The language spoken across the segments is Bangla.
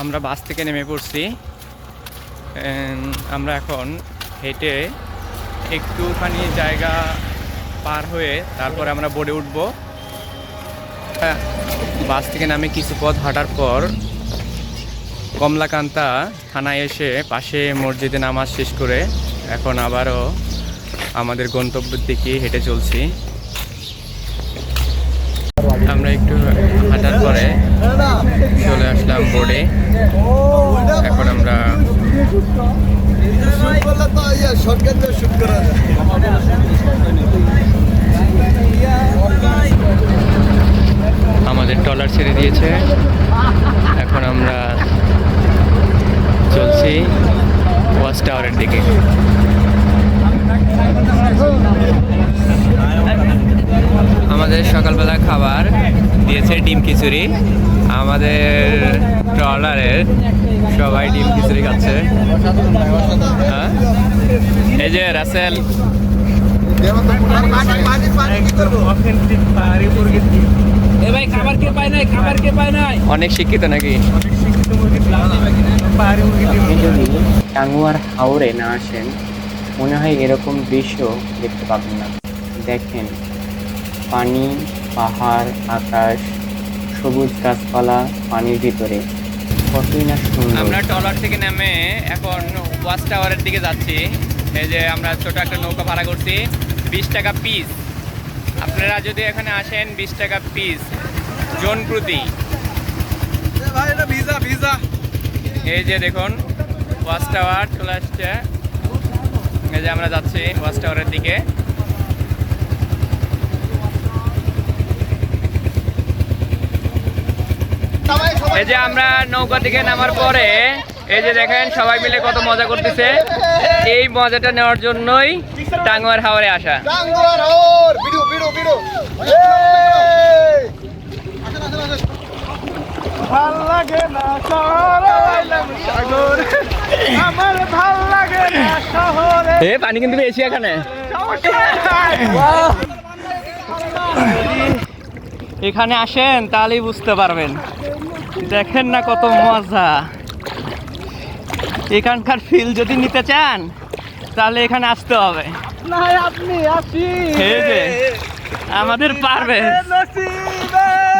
আমরা বাস থেকে নেমে পড়ছি। আমরা এখন হেঁটে একটুখানি জায়গা পার হয়ে তারপরে আমরা বোর্ডে উঠব। হ্যাঁ, বাস থেকে নামে কিছু পথ হাঁটার পর কমলাকান্তা থানায় এসে পাশে মসজিদে নামাজ শেষ করে এখন আবারও আমাদের গন্তব্যের দিকে হেঁটে চলছি। আমরা একটু হাঁটার পরে চলে আসলাম বোর্ডে। এখন আমরা আমাদের ট্রলার ছেড়ে দিয়েছে। এখন আমরা চলছি ওয়াচ টাওয়ারের দিকে আমাদের সকালবেলা খাবার দিয়েছে ডিম খিচুড়ি। আমাদের ট্রলারের সবাই ডিম খিচুড়ি খাচ্ছে। হ্যাঁ? এই যে রাসেল। খাবার কে পায় নাই? খাবার কে পায় নাই? অনেক শিক্ষিত নাকি? আপনি যদি টাঙ্গুয়ার হাওরে না আসেন মনে হয় এরকম দৃশ্য দেখতে পাবেন না। দেখেন পানি পাহাড় আকাশ সবুজ গাছপালা পানির ভিতরে। কতই না সুন্দর। আমরা ট্রলার থেকে নেমে এখন ওয়াচ টাওয়ারের দিকে যাচ্ছি। এই যে আমরা ছোট একটা নৌকা ভাড়া করছি। বিশ টাকা পিস আপনারা যদি এখানে আসেন বিশ টাকা পিস জন প্রতি। এই যে দেখুন ওয়াচ টাওয়ার চলে আসছে। এই যে আমরা যাচ্ছি ওয়াচ টাওয়ারের দিকে। এই যে আমরা নৌকা থেকে নামার পরে এই যে দেখেন সবাই মিলে কত মজা করতেছে। এই মজাটা নেওয়ার জন্যই টাঙ্গুয়ার হাওরে আসা। ভালো লাগে না সাগর। আমার ভালো লাগে না শহরে। এ পানি কিন্তু বেশি এখানে এখানে আসেন তাহলেই বুঝতে পারবেন। দেখেন না কত মজা। এখানকার ফিল যদি নিতে চান তাহলে এখানে আসতে হবে। আপনি আমাদের পারবে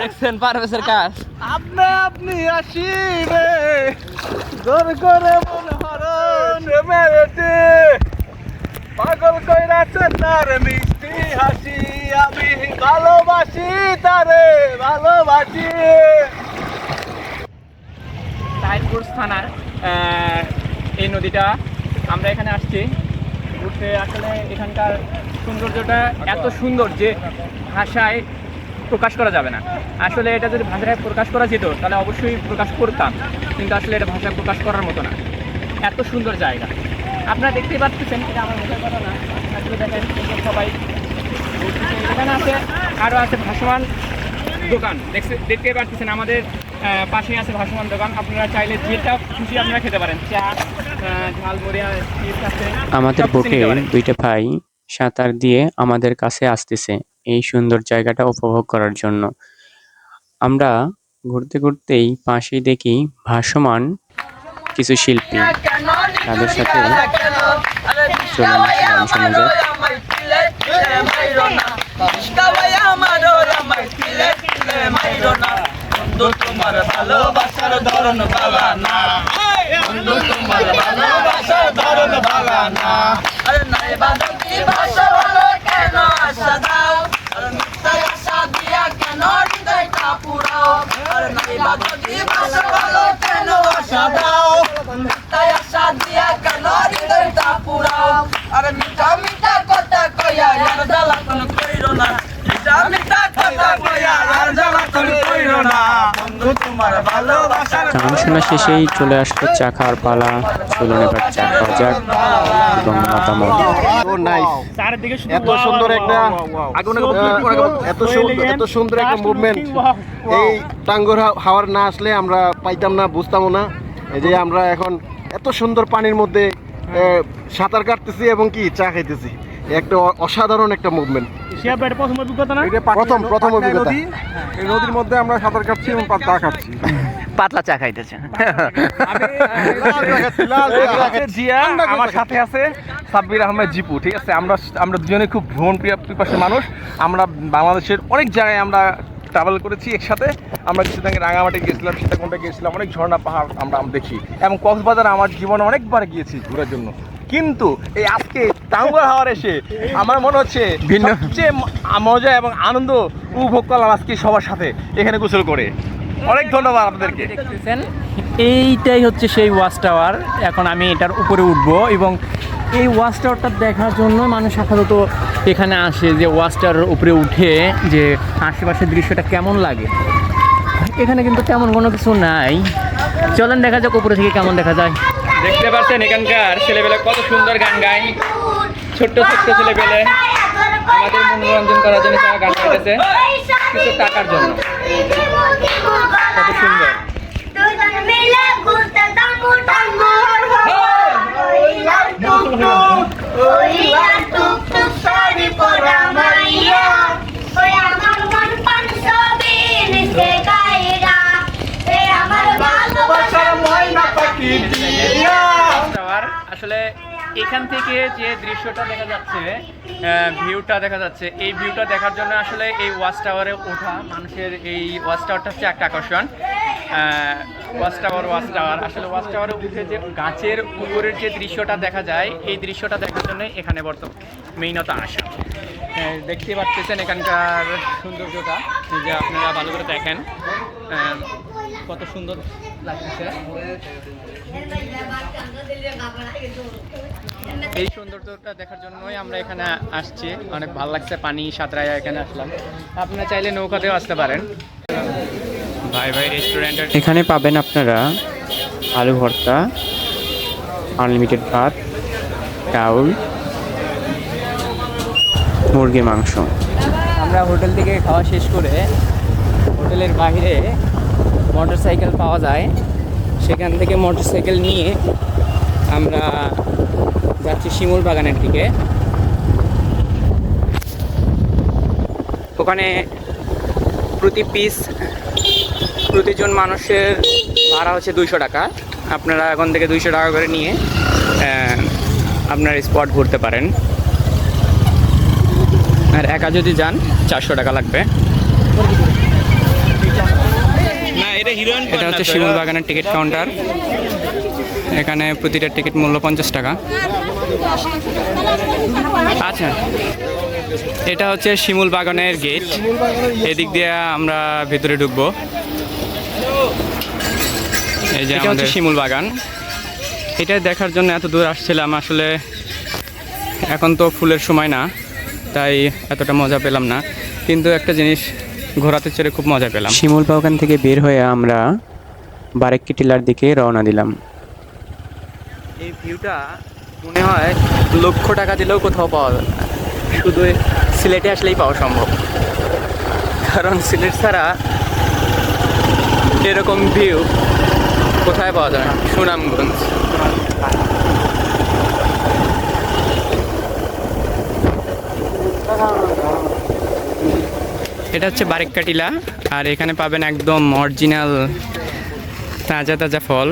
দেখছেন পারভেজের কাজ? আপনি আপনি আসিবে জোর করে মন হরণ মেরেছে। পাগল কইরাছে তার মিষ্টি হাসি। আমি ভালোবাসি তারে ভালোবাসি। সাহেবপুর থানার এই নদীটা। আমরা এখানে আসছি। ঘুরতে আসলে এখানকার সৌন্দর্যটা এত সুন্দর যে ভাষায় প্রকাশ করা যাবে না। আসলে এটা যদি ভাষায় প্রকাশ করা যেত, তাহলে অবশ্যই প্রকাশ করতাম। কিন্তু আসলে এটা ভাষায় প্রকাশ করার মতো না। এত সুন্দর জায়গা। আপনারা দেখতেই পাচ্ছেন, এটা আমার মুখের কথা না। আসলে দেখেন সবাই এখানে আছে আরও আছে ভাসমান দোকান। দেখতে দেখতে পাচ্ছেন আমাদের পাশেই আছে ভাসমান দোকান আপনারা চাইলে যেটা খুশি আপনারা খেতে পারেন চা ঝালমুড়িয়া চিপস আছে আমাদের বোটে দুইটা ভাই সাঁতার দিয়ে আমাদের কাছে আসতেছে এই সুন্দর জায়গাটা উপভোগ করার জন্য আমরা ঘুরতে ঘুরতেই পাশেই দেখি ভাসমান কিছু শিল্পী তাদের সাথে চলুন গান শোনা যাক তোমার ভালোবাসার ধরন বাগানা বন্ধু, তোমার ভালোবাসার ধরন বাগানা আরে নাই বাদকি ভাষা ভালো কেন আশা দাও? হৃদয়টা পুরাও? আর নাই বাদকি গান শোনা শেষেই চলে আসলো চা খাওয়ার পালা। চলুন এবার চা খাওয়া যাক এবং মতামত। ও নাইস চারিদিকে শুধু এত সুন্দর একটা এত সুন্দর এত সুন্দর একটা মুভমেন্ট এই টাঙ্গর হাওয়ার না আসলে আমরা পাইতাম না বুঝতামও না। এই যে আমরা এখন এত সুন্দর পানির মধ্যে সাঁতার কাটতেছি এবং কি চা খাইতেছি। একটা অসাধারণ একটা মুভমেন্ট প্রথম অভিজ্ঞতা না? প্রথম প্রথম অভিজ্ঞতা। এই নদীর মধ্যে আমরা সাঁতার কাটছি এবং চা খাচ্ছি পাতলা চা। জিয়া আমার সাথে আছে সাব্বির আহমেদ জিপু ঠিক আছে? আমরা আমরা দুজনে খুব ভ্রমণ প্রিয় পিপাসী মানুষ। আমরা বাংলাদেশের অনেক জায়গায় আমরা ট্রাভেল করেছি একসাথে। আমরা কিছুদিন রাঙামাটি গেছিলাম সীতাকুণ্ডে গেছিলাম অনেক ঝর্ণা পাহাড় আমরা দেখি। এবং কক্সবাজার আমার জীবনে অনেকবার গিয়েছি ঘোরার জন্য। কিন্তু এই আজকে টাঙ্গুয়ার হাওয়ার এসে আমার মনে হচ্ছে ভিন্ন। সবচেয়ে মজা এবং আনন্দ উপভোগ করলাম আজকে সবার সাথে এখানে গোসল করে। অনেক ধন্যবাদ আপনাদেরকে। এইটাই হচ্ছে সেই ওয়াচ টাওয়ার। এখন আমি এটার উপরে উঠব এবং এই ওয়াচ টাওয়ারটা দেখার জন্য মানুষ সাধারণত এখানে আসে যে ওয়াচ টাওয়ারের উপরে উঠে যে আশেপাশের দৃশ্যটা কেমন লাগে। এখানে কিন্তু তেমন কোনো কিছু নাই। চলেন দেখা যাক উপরে থেকে কেমন দেখা যায়। দেখতে পাচ্ছেন এখানকার ছেলেবেলে কত সুন্দর গান গায়। ছোট্ট ছোট্ট ছেলেবেলে আমাদের মনোরঞ্জন করার জন্য তারা গান গাইতেছে। কিছু টাকার জন্য। কত সুন্দর। আসলে এখান থেকে যে দৃশ্যটা দেখা যাচ্ছে ভিউটা দেখা যাচ্ছে, এই ভিউটা দেখার জন্য আসলে এই ওয়াচ টাওয়ারে ওঠা মানুষের এই ওয়াচ টাওয়ারটা হচ্ছে একটা আকর্ষণ। Watch tower watch tower. আসলে ওয়াচ টাওয়ারে উঠে যে গাছের উপরের যে দৃশ্যটা দেখা যায়, এই দৃশ্যটা দেখার জন্য এখানে বর্তমান মেইনত আসা। দেখতে পাচ্ছেন এখানকার সৌন্দর্যটা। যে আপনারা ভালো করে দেখেন। কত সুন্দর লাগতেছে এই সৌন্দর্যটা দেখার জন্যই আমরা এখানে আসছি। অনেক ভালো লাগছে পানি সাঁতরায় এখানে আসলাম। আপনারা চাইলে নৌকাতেও আসতে পারেন। ভাই ভাই রেস্টুরেন্টের এখানে পাবেন আপনারা আলু ভর্তা আনলিমিটেড ভাত ডাউল মুরগি মাংস। আমরা হোটেল থেকে খাওয়া শেষ করে হোটেলের বাইরে মোটরসাইকেল পাওয়া যায়, সেখান থেকে মোটরসাইকেল নিয়ে আমরা যাচ্ছি শিমুল বাগানের দিকে। ওখানে প্রতি পিস প্রতিজন মানুষের ভাড়া হচ্ছে দুইশো টাকা। আপনারা এখন থেকে দুইশো টাকা করে নিয়ে আপনার স্পট ঘুরতে পারেন। আর একা যদি যান, চারশো টাকা লাগবে। এটা হচ্ছে শিমুল বাগানের টিকিট কাউন্টার। এখানে প্রতিটা টিকিট মূল্য পঞ্চাশ টাকা। আচ্ছা এটা হচ্ছে শিমুল বাগানের গেট। এদিক দিয়ে আমরা ভিতরে ঢুকবো। এই যে হচ্ছে শিমুল বাগান। এটা দেখার জন্য এত দূর আসছিলাম আসলে এখন তো ফুলের সময় না তাই এতটা মজা পেলাম না। কিন্তু একটা জিনিস ঘোরাতে চড়ে খুব মজা পেলাম। শিমুল বাগান থেকে বের হয়ে আমরা বারেক্কি টিলার দিকে রওনা দিলাম। এই ভিউটা মনে হয় লক্ষ টাকা দিলেও কোথাও পাওয়া যায় না। শুধু সিলেটে আসলেই পাওয়া সম্ভব। কারণ সিলেট ছাড়া এরকম ভিউ কোথায় পাওয়া যায় না? সুনামগঞ্জ। এটা হচ্ছে বারেক্কা টিলা আর এখানে পাবেন একদম অরিজিনাল তাজা তাজা ফল,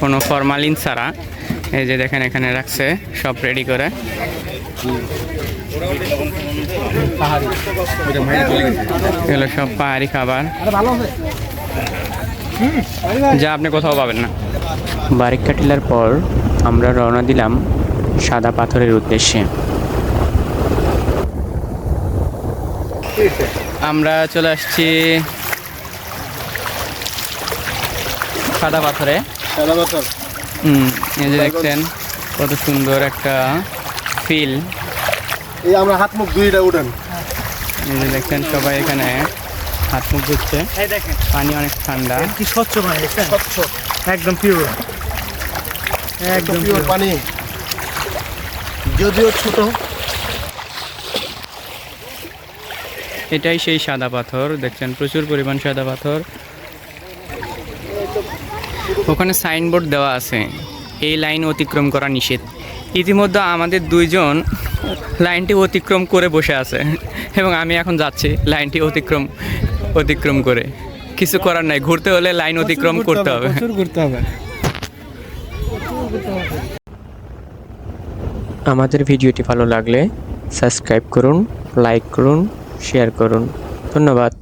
কোনো ফরমালিন ছাড়া। এই যে দেখেন এখানে রাখছে, সব রেডি করে। এগুলো সব পাহাড়ি খাবার। যা আপনি কোথাও পাবেন না। বারেক্কা টিলার পর আমরা রওনা দিলাম সাদা পাথরের উদ্দেশ্যে। আমরা চলে আসছি সাদা পাথরে। হুম এই যে দেখছেন কত সুন্দর একটা ফিল। এই আমরা হাত মুখ দুইটা উঠেন। এই যে দেখছেন সবাই এখানে হাত মুখ ধুচ্ছে। পানি অনেক ঠান্ডা। কি স্বচ্ছ মানে স্বচ্ছ। একদম পিওর একদম পিওর পানি। যদিও ছোট এটাই সেই সাদা পাথর দেখছেন? প্রচুর পরিমাণ সাদা পাথর। ওখানে সাইনবোর্ড দেওয়া আছে এই লাইন অতিক্রম করা নিষেধ। ইতিমধ্যে আমাদের দুইজন লাইনটি অতিক্রম করে বসে আছে এবং আমি এখন যাচ্ছি লাইনটি অতিক্রম অতিক্রম করে। কিছু করার নাই ঘুরতে হলে লাইন অতিক্রম করতে হবে ঘুরতে হবে। আমাদের ভিডিওটি ভালো লাগলে সাবস্ক্রাইব করুন লাইক করুন শেয়ার করুন। ধন্যবাদ।